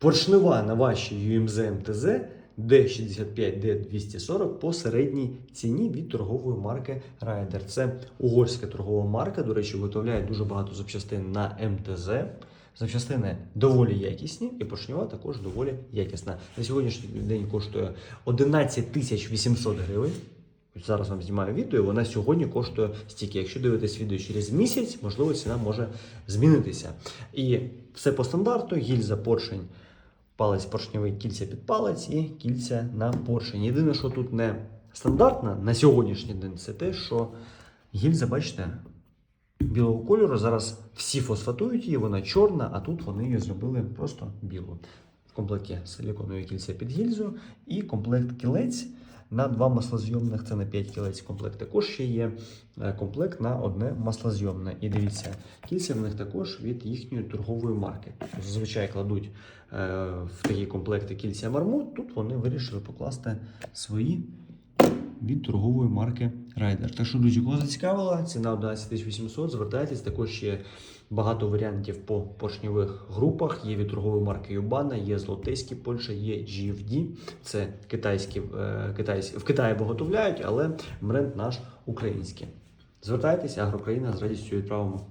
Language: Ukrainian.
поршнева на вашій UMZ МТЗ D65, D240 по середній ціні від торгової марки Ryder. Це угорська торгова марка. До речі, виготовляє дуже багато запчастин на МТЗ. Запчастини доволі якісні, і поршнева також доволі якісна. На сьогоднішній день коштує 11 тисяч 800 гривень. Зараз вам знімаю відео, вона сьогодні коштує стільки. Якщо дивитесь відео через місяць, можливо, ціна може змінитися. І все по стандарту: гільза, поршень, палець поршньовий, кільця під палець і кільця на поршень. Єдине, що тут не стандартно на сьогоднішній день, це те, що гільза, бачите, білого кольору. Зараз всі фосфатують її, вона чорна, а тут вони її зробили просто білу. В комплекті силіконові кільця під гільзу і комплект кілець на два маслозйомних, це на 5 кілець комплект. Також ще є е, комплект на одне маслозйомне. І дивіться, кільця в них також від їхньої торгової марки. Зазвичай кладуть е, в такі комплекти кільця мармут. Тут вони вирішили покласти свої від торгової марки Райдер. Так що, друзі, кого зацікавила, ціна 11800, звертайтесь. Також є багато варіантів по поршньових групах. Є від торгової марки Юбана, є Злотейські Польща, є GFD. Це китайські, е, китайські, в Китаї виготовляють, але бренд наш український. Звертайтеся, Агрокраїна з радістю відправимо.